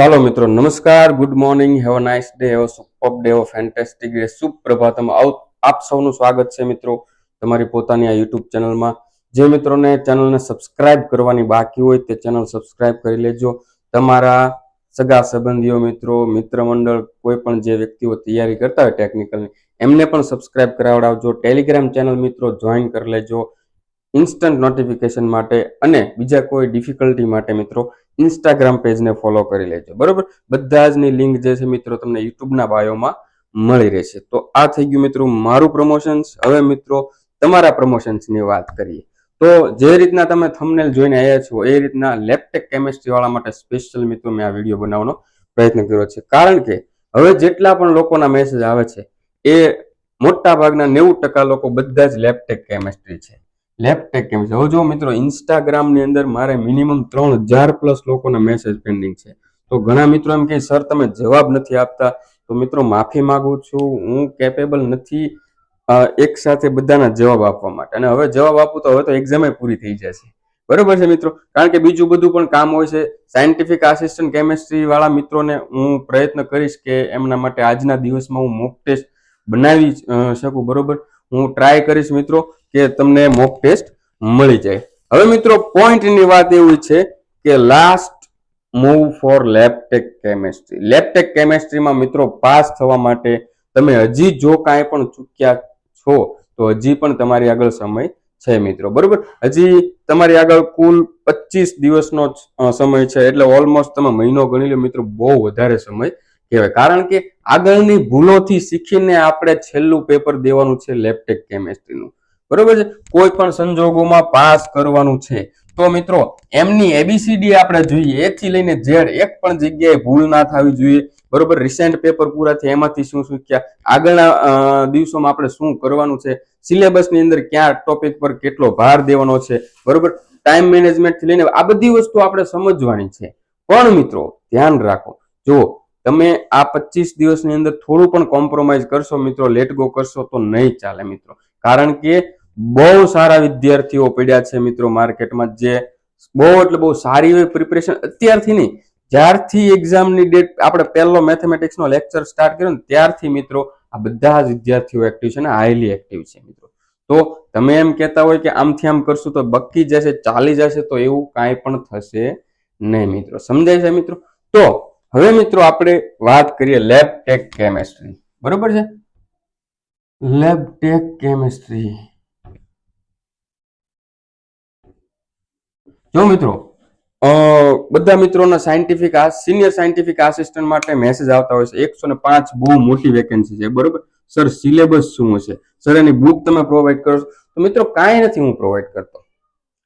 ચાલો મિત્રો, નમસ્કાર good morning have a nice day have super day have fantastic day સુપ્રભાતમ આપ સૌનું સ્વાગત છે મિત્રો તમારી પોતાની આ યુટ્યુબ ચેનલમાં જે મિત્રોને ચેનલને સબસ્ક્રાઇબ કરવાની બાકી હોય તે ચેનલ સબસ્ક્રાઇબ કરી લેજો. તમારા સગા સંબંધીઓ મિત્રો મિત્ર મંડળ કોઈ પણ જે વ્યક્તિઓ તૈયારી કરતા હોય ટેકનિકલની એમને પણ સબસ્ક્રાઇબ કરાવડાવજો. ટેલિગ્રામ ચેનલ મિત્રો જોઈન કરી લેજો. ઇન્સ્ટન્ટ નોટિફિકેશન માટે અને બીજા કોઈ ડિફિકલ્ટી માટે મિત્રો ઇન્સ્ટાગ્રામ પેજને ફોલો કરી લેજો, બરોબર? બધા જની લિંક જે છે મિત્રો તમને યુટ્યુબના બાયોમાં મળી રહેશે. તો આ થઈ ગયું મિત્રો મારું પ્રમોશન્સ હવે મિત્રો તમારા પ્રમોશન્સની વાત કરીએ. તો જે રીતના તમે થંબનેલ જોઈને આવ્યા છો, એ રીતના લેપટેક કેમેસ્ટ્રી વાળા માટે સ્પેશિયલ મિત્રો મેં આ વીડિયો બનાવવાનો પ્રયત્ન કર્યો છે. કારણ કે હવે જેટલા પણ લોકોના મેસેજ આવે છે, એ મોટા ભાગના નેવું ટકા લોકો બધા જ લેપટેક કેમેસ્ટ્રી છે. લેપટેક કેમ હવે જો મિત્રો ઇન્સ્ટાગ્રામની અંદર મારે મિનિમમ ત્રણ હજાર પ્લસ લોકોના મેસેજ પેન્ડિંગ છે. તો ઘણા મિત્રો એમ કે સર તમે જવાબ નથી આપતા. તો મિત્રો, માફી માગું છું. હું કેપેબલ નથી એક સાથે બધાના જવાબ આપવા માટે. અને હવે જવાબ આપું તો હવે તો એક્ઝામે પૂરી થઈ જશે. બરોબર છે મિત્રો? કારણ કે બીજું બધું પણ કામ હોય છે. સાયન્ટિફિક આસિસ્ટન્ટ કેમેસ્ટ્રી વાળા મિત્રોને હું પ્રયત્ન કરીશ કે એમના માટે આજના દિવસમાં હું મોક ટેસ્ટ બનાવી શકું. બરોબર? હું ટ્રાય કરીશ મિત્રો. કે તમને મોક ટેસ્ટ મળી જાય. હવે મિત્રો પોઈન્ટની વાત એવી છે કે last move for lab tech chemistry lab tech કેમેસ્ટ્રીમાં મિત્રો પાસ થવા માટે તમે હજી જો કાંઈ પણ ચૂક્યા છો, તો હજી પણ તમારી આગળ સમય છે મિત્રો. બરોબર? હજી તમારી આગળ કુલ પચીસ દિવસનો સમય છે, એટલે ઓલમોસ્ટ તમે મહિનો ગણી લો, મિત્રો, બહુ વધારે સમય કહેવાય. કારણ કે આગળની ભૂલોથી શીખીને આપણે છેલ્લું પેપર દેવાનું છે લેપટેક કેમેસ્ટ્રીનું બરોબર છે? કોઈ પણ સંજોગોમાં પાસ કરવાનું છે. તો મિત્રો, એમની એબીસીડી આપણે જોઈએ. એથી લઈને ઝેડ એક પણ જગ્યાએ ભૂલ ના થવી જોઈએ. બરોબર? રિસેન્ટ પેપર પૂરા થયા. એમાંથી શું શીખ્યા? આગળના દિવસોમાં આપણે શું કરવાનું છે? સિલેબસની અંદર ક્યાં ટોપિક પર કેટલો ભાર દેવાનો છે? બરોબર? ટાઈમ મેનેજમેન્ટથી લઈને આ બધી વસ્તુ આપણે સમજવાની છે. પણ મિત્રો, ધ્યાન રાખો. જો તમે આ પચીસ દિવસની અંદર થોડું પણ કોમ્પ્રોમાઇઝ કરશો, મિત્રો લેટ ગો કરશો, તો નહીં ચાલે, મિત્રો. કારણ કે બહુ સારા વિદ્યાર્થીઓ પડ્યા છે મિત્રો માર્કેટમાં જે બહુ એટલે બહુ સારી એવી પ્રિપરેશન અત્યારથી નહીં, જ્યારથી એક્ઝામની ડેટ આપણે પહેલો મેથેમેટિક્સનો લેક્ચર સ્ટાર્ટ કર્યો ને ત્યારથી મિત્રો આ બધા જ વિદ્યાર્થીઓ એક્ટિવ છે ને હાઈલી એક્ટિવ છે મિત્રો. તો તમે એમ કહેતા હોય કે આમથી આમ કરશું તો બક્કી જશે, ચાલી જશે તો એવું કાંઈ પણ થશે નહીં મિત્રો. સમજાય છે મિત્રો? તો હવે મિત્રો આપણે વાત કરીએ લેબ ટેક કેમેસ્ટ્રી બરોબર છે? લેબ ટેક કેમેસ્ટ્રી જો મિત્રો બધા મિત્રોના સાયન્ટિફિક આ સિનિયર સાયન્ટિફિક આસિસ્ટન્ટ માટે મેસેજ આવતા હોય છે. એકસો ને પાંચ બહુ મોટી વેકેન્સી છે. બરોબર? સર સિલેબસ શું હશે? સર એની બુક તમે પ્રોવાઈડ કરો તો મિત્રો, કાંઈ નથી હું પ્રોવાઈડ કરતો.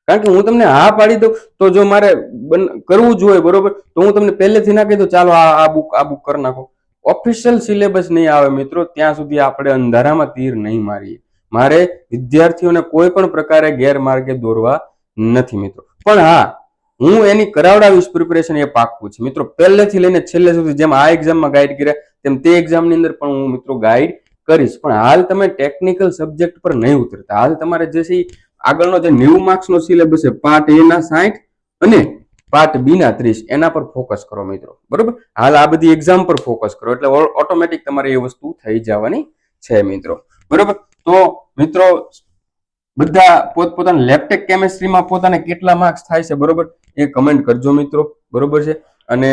કારણ કે હું તમને હા પાડી દઉં, તો જો મારે બન- કરવું જોઈએ બરોબર? તો હું તમને પહેલેથી ના કહી દઉં, ચાલો આ આ બુક આ બુક કરી નાખો. ઓફિશિયલ સિલેબસ નહીં આવે મિત્રો, ત્યાં સુધી આપણે અંધારામાં તીર નહીં મારીએ. મારે વિદ્યાર્થીઓને કોઈ પણ પ્રકારે ગેરમાર્ગે દોરવા નથી મિત્રો. પણ હા, હું એની કરાવડાવીશ પ્રિપરેશન એ પાક્કું છે. મિત્રો, પહેલેથી લઈને છેલ્લે સુધી જેમ આ એક્ઝામમાં ગાઈડ કર્યા, તેમ તે એક્ઝામની અંદર પણ હું મિત્રો ગાઈડ કરીશ. પણ હાલ તમે ટેકનિકલ સબ્જેક્ટ પર નહીં ઉતરતા. હાલ તમારે જે છે આગળનો જે નેવું માર્ક્સનો સિલેબસ છે પાર્ટ એ ના સાઠ અને પાર્ટ બી ના ત્રીસ, એના પર ફોકસ કરો મિત્રો. બરોબર? હાલ આ બધી એક્ઝામ પર ફોકસ કરો. એટલે ઓટોમેટિક તમારે એ વસ્તુ થઈ જવાની છે મિત્રો. બરોબર? તો મિત્રો બધા પોતપોતાના લેપટેક કેમેસ્ટ્રીમાં પોતાને કેટલા માર્ક્સ થાય છે, બરોબર? એ કમેન્ટ કરજો મિત્રો, બરોબર છે? અને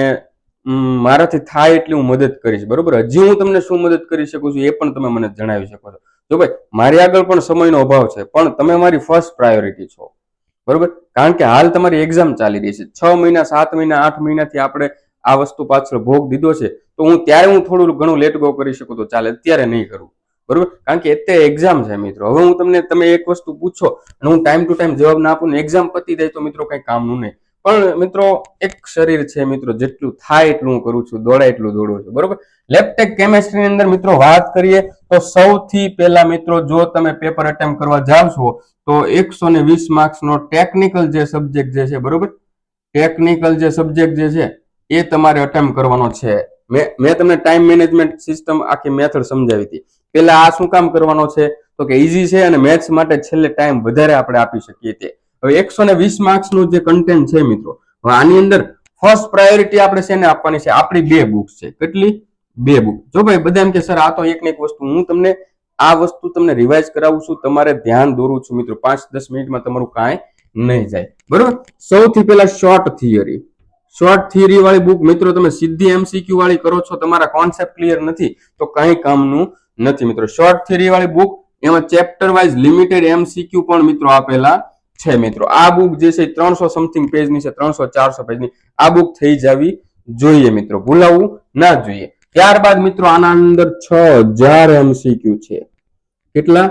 મારાથી થાય એટલી હું મદદ કરીશ, બરોબર? હજી હું તમને શું મદદ કરી શકું છું એ પણ તમે મને જણાવી શકો છો. જો ભાઈ, મારી આગળ પણ સમયનો અભાવ છે, પણ તમે મારી ફર્સ્ટ પ્રાયોરિટી છો, બરોબર? કારણ કે હાલ તમારી એક્ઝામ ચાલી રહી છે. છ મહિના, સાત મહિના, આઠ મહિનાથી આપણે આ વસ્તુ પાછળ ભોગ દીધો છે. તો હું ત્યારે હું થોડું ઘણું લેટ ગો કરી શકું તો ચાલે, અત્યારે નહીં કરું. બરોબર? કારણ કે અત્યારે એક્ઝામ છે મિત્રો. હવે હું તમને, તમે એક વસ્તુ પૂછો અને હું ટાઈમ ટુ ટાઈમ જવાબ ના આપું ને એક્ઝામ પતી જાય તો મિત્રો કઈ કામનું નહીં. પણ મિત્રો, એક શરીર છે મિત્રો, જેટલું થાય એટલું હું કરું છું, દોડાય એટલું દોડું છું. બરોબર? લેપટેક કેમેસ્ટ્રી અંદર મિત્રો વાત કરીએ તો સૌથી પહેલા મિત્રો, જો તમે પેપર અટેમ્પ કરવા જાવ છો, તો એકસો ને વીસ માર્ક્સનો ટેકનિકલ જે સબ્જેક્ટ જે છે, બરોબર? ટેકનિકલ જે સબ્જેક્ટ જે છે, એ તમારે અટેમ્પ કરવાનો છે. મેં મેં તમને ટાઈમ મેનેજમેન્ટ સિસ્ટમ આખી મેથડ સમજાવી હતી. પેલા આ શું કામ કરવાનો છે? તો કે ઈઝી છે અને મેથ્સ માટે છેલ્લે ટાઈમ વધારે આપણે આપી શકીએ તે. હવે એકસો ને વીસ માર્ક્સનું જે કન્ટેન્ટ છે મિત્રો આની અંદર ફર્સ્ટ પ્રાયોરિટી આપણે શેને આપવાની છે? આપણી બે બુક્સ છે. કેટલી? બે બુક જો ભાઈ બધા એમ કે, સર, આ તો એક ને એક વસ્તુ. હું તમને આ વસ્તુ તમને રિવાઇઝ કરાવું છું. તમારે ધ્યાન દોરું છું મિત્રો. પાંચ દસ મિનિટમાં તમારું કાંઈ નહીં જાય. બરોબર? સૌથી પહેલા શોર્ટ થિયરી શોર્ટ થિયરી વાળી બુક મિત્રો, તમે સીધી એમસીક્યુ વાળી કરો છો. તમારા કોન્સેપ્ટ ક્લિયર નથી. તો કંઈ કામનું નથી મિત્રો. શોર્ટ થિયરી વાળી બુક એમાં ચેપ્ટર વાઇઝ લિમિટેડ એમસીક્યુ પણ મિત્રો આપેલા છે મિત્રો. આ બુક જે છે ત્રણસો સમથિંગ પેજની છે, ત્રણસો ચારસો પેજની આ બુક થઈ જવી જોઈએ મિત્રો. ભૂલાવવું ના જોઈએ. ત્યારબાદ મિત્રો આના અંદર છ હજાર એમસીક્યુ છે. કેટલા?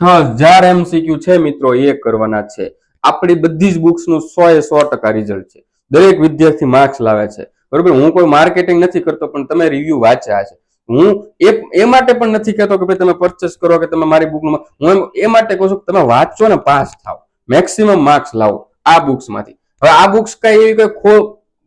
છ હજાર એમસીક્યુ છે મિત્રો એ કરવાના છે. આપણી બધી જ બુક્સનું સો એ સો ટકા રિઝલ્ટ છે. દરેક વિદ્યાર્થી માર્ક્સ લાવે છે. બરોબર? હું કોઈ માર્કેટિંગ નથી કરતો, પણ તમે રિવ્યુ વાંચ્યા છે. હું એ એ માટે પણ નથી કહેતો કે ભાઈ તમે પરચેસ કરો કે તમે મારી બુકમાં હું એ માટે કહું છું કે તમે વાંચો ને પાસ થાવ મેક્સિમમ માર્ક્સ લાવો આ બુક્સમાંથી. હવે આ બુક્સ કઈ એવી કઈ ખો,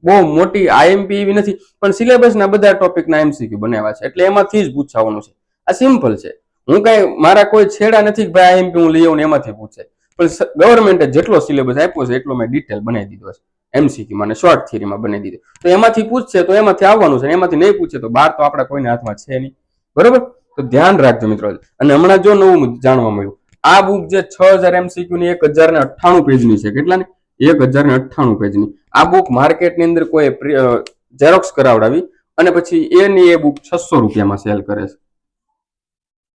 બહુ મોટી આઈએમપી એવી નથી, પણ સિલેબસના બધા ટોપિકના એમસીક્યુ બનાવ્યા છે. એટલે એમાંથી જ પૂછાવાનું છે. આ સિમ્પલ છે. હું કઈ, મારા કોઈ છેડા નથી કે ભાઈ આઈએમપી હું લઈ આવું ને એમાંથી પૂછે. પણ ગવર્મેન્ટે જેટલો સિલેબસ આપ્યો છે એટલો મેં ડિટેલ બનાવી દીધો છે. એમસીક્યુ માં શોર્ટ થિયરીમાં બની દીધો. તો એમાંથી પૂછશે, તો એમાંથી આવવાનું છે એમાંથી નહીં પૂછે તો બાર તો આપણા કોઈના હાથમાં છે નહીં. બરોબર? તો ધ્યાન રાખજો મિત્રો. અને હમણાં જો નવું જાણવા મળ્યું. આ બુક જે છ હજાર એમસીક્યુ ની એક હજાર ને અઠ્ઠાણું પેજની છે. કેટલા ને એક હજાર ને અઠ્ઠાણું પેજની. આ બુક માર્કેટની અંદર કોઈ ઝેરોક્સ કરાવડાવી અને પછી એની એ બુક છસો રૂપિયામાં સેલ કરે છે.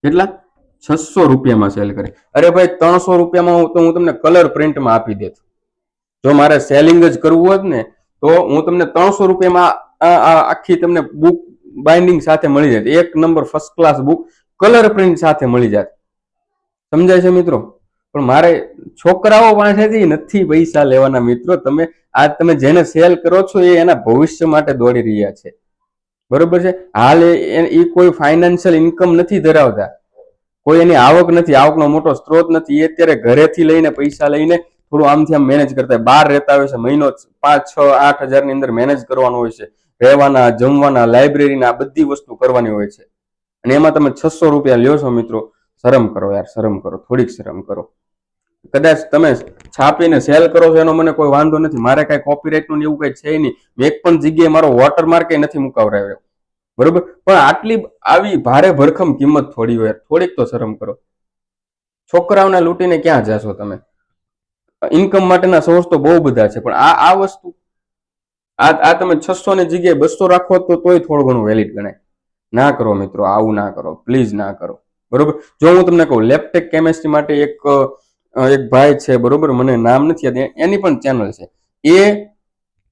કેટલા? છસો રૂપિયામાં સેલ કરે. અરે ભાઈ, ત્રણસો રૂપિયામાં તો હું તમને કલર પ્રિન્ટમાં આપી દેત. જો મારે સેલિંગ જ કરવું હોત ને, તો હું તમને ત્રણસો રૂપિયામાં આખી તમને બુક બાઇન્ડિંગ સાથે મળી જાય. એક number first class book colour print સાથે મળી જાય. સમજાય છે મિત્રો? પણ મારે છોકરાઓ પાસેથી નથી પૈસા લેવાના મિત્રો. તમે આ તમે જેને સેલ કરો છો એ એના ભવિષ્ય માટે દોડી રહ્યા છે. બરોબર છે? હાલ એ કોઈ ફાઇનાન્શિયલ ઇન્કમ નથી ધરાવતા. કોઈ એની આવક નથી, આવકનો મોટો સ્ત્રોત નથી. એ અત્યારે ઘરેથી લઈને પૈસા લઈને થોડું આમથી આમ મેનેજ કરતા હોય. બહાર રહેતા હોય છે, મહિનો પાંચ, છ, આઠ હજારની અંદર મેનેજ કરવાનું હોય છે. રહેવાના, જમવાના લાઇબ્રેરીના આ બધી વસ્તુ કરવાની હોય છે. અને એમાં તમે છસો રૂપિયા લ્યો છો મિત્રો, શરમ કરો યાર, શરમ કરો, થોડીક શરમ કરો. કદાચ તમે છાપીને સેલ કરો છો, એનો મને કોઈ વાંધો નથી. મારે કઈ કોપીરાઇટનું ને એવું કઈ છે નહીં. મેં એક પણ જગ્યાએ મારો વોટરમાર્ક નથી મુકાવરાયો. બરોબર? પણ આટલી આવી ભારે ભરખમ કિંમત થોડી હોય થોડીક તો શરમ કરો. છોકરાઓને લૂંટીને ક્યાં જાશો તમે? ઇન્કમ માટેના સોર્સ તો બહુ બધા છે, પણ આ આ વસ્તુ, આ આ તમે છસો ની જગ્યાએ બસો રાખો તો તોય થોડું ઘણું વેલિડ ગણાય. ના કરો મિત્રો, આવું ના કરો પ્લીઝ ના કરો. બરોબર? જો હું તમને કહું લેપટેક કેમેસ્ટ્રી માટે એક એક ભાઈ છે, બરોબર? મને નામ નથી યાદ એની પણ ચેનલ છે. એ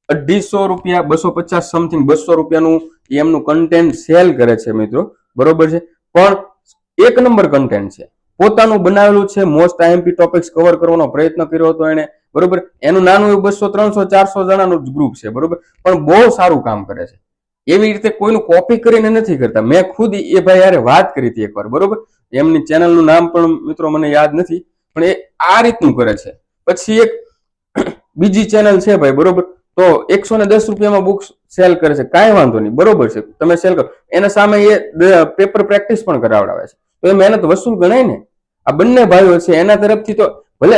અઢીસો રૂપિયા, બસો પચાસ સમથિંગ બસો રૂપિયાનું એમનું કન્ટેન્ટ સેલ કરે છે મિત્રો. બરોબર છે? પણ એક નંબર કન્ટેન્ટ છે. પોતાનું બનાવેલું છે. મોસ્ટ આઈએમપી ટોપિક્સ કવર કરવાનો પ્રયત્ન કર્યો હતો એને બરોબર? એનું નાનું એવું બસો, ત્રણસો, ચારસો જણાનું ગ્રુપ છે. બરોબર? પણ બહુ સારું કામ કરે છે. એવી રીતે કોઈનું કોપી કરીને નથી કરતા. મેં ખુદ એ ભાઈ યારે વાત કરી હતી એકવાર. બરોબર? એમની ચેનલનું નામ પણ મિત્રો મને યાદ નથી. પણ એ આ રીતનું કરે છે. પછી એક બીજી ચેનલ છે ભાઈ. બરોબર? તો એકસો ને દસ રૂપિયામાં બુક્સ સેલ કરે છે. કાંઈ વાંધો નહીં. બરોબર છે. તમે સેલ કરો. એના સામે એ પેપર પ્રેક્ટિસ પણ કરાવડાવે છે. તો એ મહેનત વસૂલ ગણાય ને. આ બંને ભાઈઓ છે, એના તરફથી તો ભલે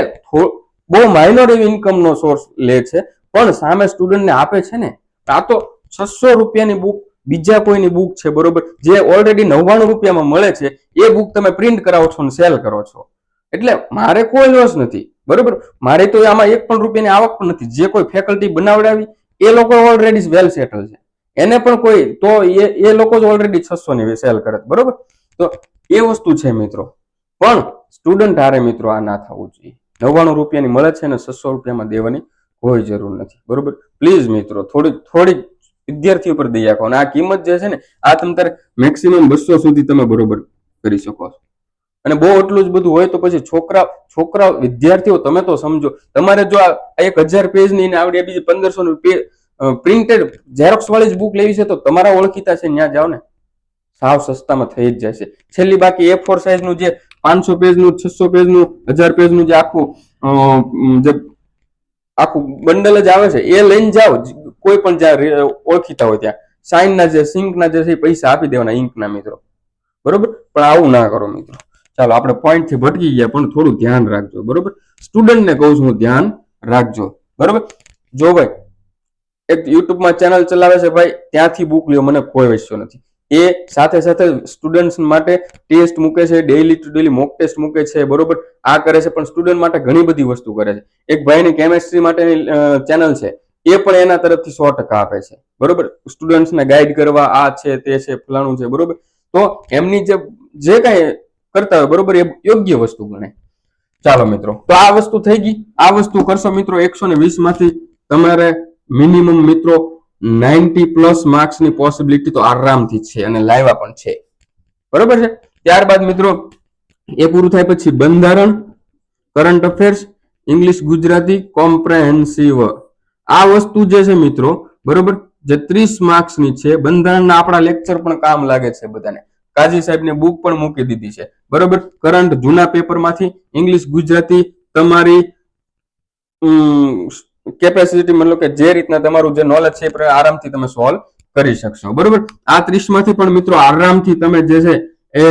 બહુ માઇનોર એવી ઇન્કમનો સોર્સ લે છે, પણ સામે સ્ટુડન્ટને આપે છે ને આ તો છસો રૂપિયાની બુક બીજા કોઈની બુક છે, બરોબર? જે ઓલરેડી નવ્વાણું રૂપિયામાં મળે છે, એ બુક તમે પ્રિન્ટ કરાવો છો અને સેલ કરો છો. એટલે મારે કોઈ લોસ નથી, બરોબર? મારે તો આમાં એક પણ રૂપિયાની આવક પણ નથી. જે કોઈ ફેકલ્ટી બનાવડાવી, એ લોકો ઓલરેડી વેલ સેટલ છે. એને પણ કોઈ, તો એ એ લોકો જ ઓલરેડી છસો ની સેલ કરે, બરોબર? તો એ વસ્તુ છે મિત્રો. પણ સ્ટુડન્ટ હારે મિત્રો આ ના થવું જોઈએ. નવ્વાણું રૂપિયાની મળે છે અને છસો રૂપિયામાં દેવાની કોઈ જરૂર નથી. બરોબર? પ્લીઝ મિત્રો, થોડી થોડી વિદ્યાર્થીઓ પર દયા કરો. અને આ કિંમત જે છે ને, આ તમે તારે મેક્સિમમ બસો સુધી તમે બરોબર કરી શકો છો. અને બહુ એટલું જ બધું હોય તો પછી છોકરા છોકરા, વિદ્યાર્થીઓ, તમે તો સમજો. તમારે જો આ એક હજાર પેજની ને આવડે બીજી પંદરસો પ્રિન્ટેડ ઝેરોક્સ વાળી જ બુક લેવી છે તો તમારા ઓળખીતા છે ત્યાં જાઓ ને. સાવ સસ્તામાં થઈ જ જશે. છેલ્લી બાકી એ ફોર સાઇઝનું જે પાંચસો પેજનું, છસો પેજનું, હજાર પેજનું જે આખું જે આખું બંડલ જ આવે છે, એ લઈને જાઓ. કોઈ પણ જ્યાં ઓળખીતા હોય ત્યાં. સાઇનના જે સિંક ના જે છે પૈસા આપી દેવાના ઇંક ના મિત્રો. બરોબર? પણ આવું ના કરો મિત્રો. ચાલો, આપણે પોઈન્ટથી ભટકી ગયા, પણ થોડું ધ્યાન રાખજો, બરોબર? સ્ટુડન્ટ ને કહું છું, ધ્યાન રાખજો, બરોબર? જો ભાઈ, એક યુટ્યુબમાં ચેનલ ચલાવે છે ભાઈ, ત્યાંથી બુક લ્યો, મને કોઈ વસ્તુ નથી. એ સાથે સાથે સ્ટુડન્ટ્સ માટે ટેસ્ટ મૂકે છે daily to daily mock test મૂકે છે, બરોબર? આ કરે છે, પણ સ્ટુડન્ટ માટે ઘણી બધી વસ્તુ કરે છે. એક ભાઈની કેમેસ્ટ્રી માટેની ચેનલ છે, એ પણ એના તરફથી સો ટકા આપે છે. બરોબર? સ્ટુડન્ટ્સને ગાઈડ કરવા, આ છે, તે છે, ફલાણું છે, બરોબર? તો એમની જે જે કાંઈ કરતા હોય, બરોબર, એ યોગ્ય વસ્તુ ગણે. ચાલો મિત્રો, તો આ વસ્તુ થઈ ગઈ. આ વસ્તુ કરશો મિત્રો એકસો વીસમાંથી તમારે મિનિમમ મિત્રો નાઇન્ટી પ્લસ માર્ક્સની પોસિબિલિટી તો આરામથી છે અને લાવ્યા પણ છે. બરોબર છે? ત્યારબાદ મિત્રો, એ પૂરું થાય પછી બંધારણ current affairs English Gujarati comprehensive આ વસ્તુ જે છે મિત્રો, બરોબર, જે ત્રીસ માર્ક્સની છે, બંધારણના આપણા લેક્ચર પણ કામ લાગે છે બધાને. કાજી સાહેબની બુક પણ મૂકી દીધી છે. બરોબર? કરંટ જૂના પેપરમાંથી ઇંગ્લિશ ગુજરાતી, તમારી કેપેસિટી મતલબ કે જે રીતના તમારું જે નોલેજ છે એ આરામથી તમે સોલ્વ કરી શકશો. બરોબર? આ ત્રીસમાંથી પણ મિત્રો આરામથી તમે જે છે એ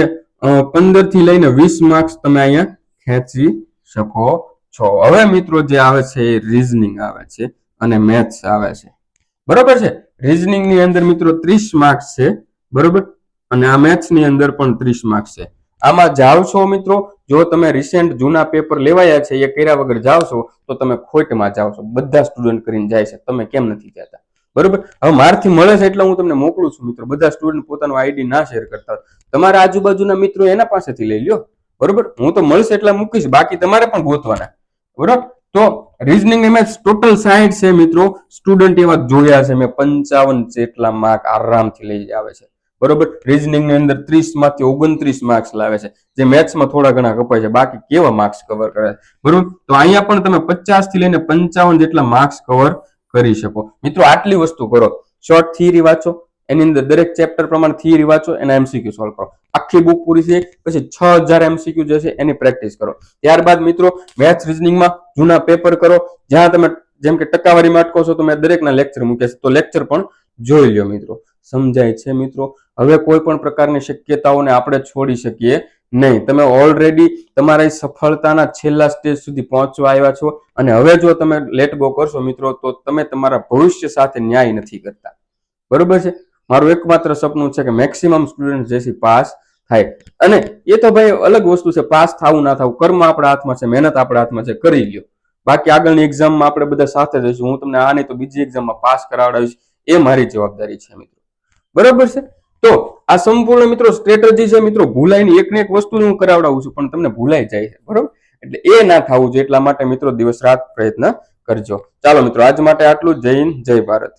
પંદરથી લઈને વીસ માર્ક્સ તમે અહીંયા ખેંચી શકો છો. હવે મિત્રો જે આવે છે એ રીઝનિંગ આવે છે અને મેથ્સ આવે છે. બરોબર છે? રીઝનિંગની અંદર મિત્રો ત્રીસ માર્ક્સ છે. બરોબર? અને આ મેથ્સની અંદર પણ ત્રીસ માર્ક્સ છે. આમાં જાઓ છો મિત્રો? જો તમે રિસેન્ટ જૂના પેપર લેવાયા છે, એ કર્યા વગર જાઓ છો, તો તમે ખોટમાં જાઓ છો. બધા સ્ટુડન્ટ કરીને જાય છે. તમે કેમ નથી જતા? બરોબર? હવે મારથી મળે છે એટલે હું તમને મોકલું છું, મિત્રો. બધા સ્ટુડન્ટ પોતાનું આઈડી ના શેર કરતા. તમારા આજુબાજુના મિત્રો એના પાસેથી લઈ લ્યો. બરોબર? હું તો મળશે એટલે મૂકીશ. બાકી તમારે પણ ગોતવાના. બરોબર? તો રીઝનિંગ મેથ્સ ટોટલ સાઈઠ છે, મિત્રો. સ્ટુડન્ટ એવા જોયા છે. મેં પંચાવન જેટલા માર્ક આરામથી લઈ આવે છે. બરોબર? રિઝનિંગની અંદર ત્રીસમાંથી ઓગણત્રીસ માર્ક્સ લાવે છે. જે મેથ્સમાં થોડા ઘણા કપાય છે. બાકી કેવા માર્ક્સ કવર કરે છે? બરોબર? તો અહીંયા પણ તમે પચાસથી લઈને પંચાવન જેટલા માર્ક્સ કવર કરી શકો. મિત્રો, આટલી વસ્તુ કરો. શોર્ટ થિયરી વાંચો. એની અંદર દરેક ચેપ્ટર પ્રમાણે થિયરી વાંચો એના એમસીક્યુ સોલ્વ કરો. આખી બુક પૂરી થઈ પછી છ હજાર એમસીક્યુ જે છે એની પ્રેક્ટિસ કરો. ત્યારબાદ મિત્રો મેથ્સ રિઝનિંગમાં જૂના પેપર કરો. જ્યાં તમે જેમ કે ટકાવારીમાં અટકો છો, તો મેં દરેકના લેક્ચર મૂક્યા છે. તો લેક્ચર પણ જોઈ લ્યો મિત્રો. સમજાય છે મિત્રો? હવે કોઈ પણ પ્રકારની શક્યતાઓને આપણે છોડી શકીએ નહીં. તમે ઓલરેડી તમારા સફળતાના છેલ્લા સ્ટેજ સુધી પહોંચવા આવ્યા છો અને હવે જો તમે લેટ ગો કરશો મિત્રો, તો તમે તમારા ભવિષ્ય સાથે ન્યાય નથી કરતા. બરોબર છે? મારું એકમાત્ર સપનું છે કે મેક્સિમમ સ્ટુડન્ટ જેથી પાસ થાય. અને એ તો ભાઈ અલગ વસ્તુ છે પાસ થવું ના થવું. કર્મ આપણા હાથમાં છે, મહેનત આપણા હાથમાં છે, કરી લ્યો. બાકી આગળની એક્ઝામમાં આપણે બધા સાથે જઈશું. હું તમને આ નહીં તો બીજી એક્ઝામમાં પાસ કરાવડાવીશ. એ મારી જવાબદારી છે મિત્રો. બરાબર છે? તો આ સંપૂર્ણ મિત્રો સ્ટ્રેટજી છે મિત્રો ભૂલાયની એક ને એક વસ્તુ હું કરાવડાવું છું, પણ તમને ભૂલાઈ જાય છે, બરોબર? એટલે એ ના થવું જોઈએ, એટલા માટે મિત્રો દિવસ રાત પ્રયત્ન કરજો. ચાલો મિત્રો, આજ માટે આટલું જય હિન્દ, જય ભારત.